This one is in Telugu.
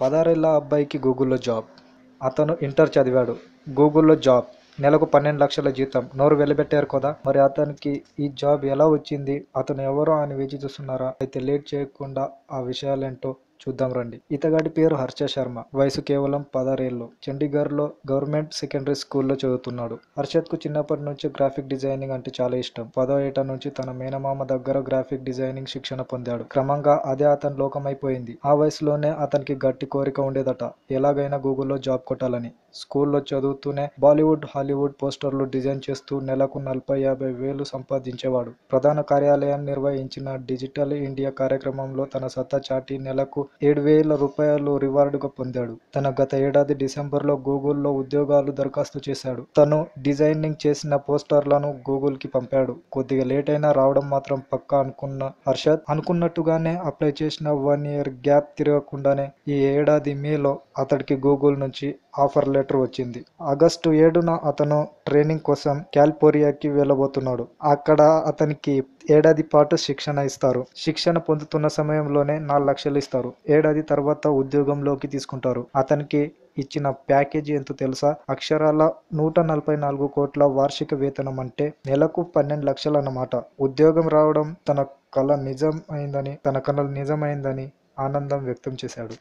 పదహారేళ్ళ అబ్బాయికి గూగుల్లో జాబ్. అతను ఇంటర్ చదివాడు. గూగుల్లో జాబ్. నెలకు పన్నెండు లక్షల జీతం. నోరు వెళ్ళబెట్టారు కదా? మరి అతనికి ఈ జాబ్ ఎలా వచ్చింది? అతను ఎవరో అని వేచి చూస్తున్నారా? అయితే లేట్ చేయకుండా ఆ విషయాలేంటో చూద్దాం రండి. ఇతగాడి పేరు హర్ష శర్మ. వయసు కేవలం పదహారేళ్ళు. చండీగఢ్లో గవర్నమెంట్ సెకండరీ స్కూల్లో చదువుతున్నాడు. హర్షత్కు చిన్నప్పటి నుంచి గ్రాఫిక్ డిజైనింగ్ అంటే చాలా ఇష్టం. పదో ఏట నుంచి తన మేనమామ దగ్గర గ్రాఫిక్ డిజైనింగ్ శిక్షణ పొందాడు. క్రమంగా అదే అతని లోకమైపోయింది. ఆ వయసులోనే అతనికి గట్టి కోరిక ఉండేదట. ఎలాగైనా గూగుల్లో జాబ్ కొట్టాలని. స్కూల్లో చదువుతూనే బాలీవుడ్ హాలీవుడ్ పోస్టర్లు డిజైన్ చేస్తూ నెలకు నలభై యాభై వేలు సంపాదించేవాడు. ప్రధాన కార్యాలయం నిర్వహించిన డిజిటల్ ఇండియా కార్యక్రమంలో తన సత్తా చాటి నెలకు ఏడు వేల రూపాయలు రివార్డుగా పొందాడు. తన గత ఏడాది డిసెంబర్లో గూగుల్లో ఉద్యోగాలు దరఖాస్తు చేశాడు. తను డిజైనింగ్ చేసిన పోస్టర్లను గూగుల్కి పంపాడు. కొద్దిగా లేట్ అయినా రావడం మాత్రం పక్కా అనుకున్న హర్షద్ అనుకున్నట్టుగానే అప్లై చేసిన వన్ ఇయర్ గ్యాప్ తిరగకుండానే ఈ ఏడాది మేలో అతడికి గూగుల్ నుంచి ఆఫర్ లెటర్ వచ్చింది. ఆగస్టు ఏడున అతను ట్రైనింగ్ కోసం క్యాలిఫోర్నియాకి వెళ్ళబోతున్నాడు. అక్కడ అతనికి ఏడాది పాటు శిక్షణ ఇస్తారు. శిక్షణ పొందుతున్న సమయంలోనే నాలుగు లక్షలు ఇస్తారు. ఏడాది తర్వాత ఉద్యోగంలోకి తీసుకుంటారు. అతనికి ఇచ్చిన ప్యాకేజీ ఎంతో తెలుసా? అక్షరాల నూట నలభై నాలుగు కోట్ల వార్షిక వేతనం అంటే నెలకు పన్నెండు లక్షలు అన్నమాట. ఉద్యోగం రావడం తన కళ నిజం అయిందని తన కళ నిజమైందని ఆనందం వ్యక్తం చేశాడు.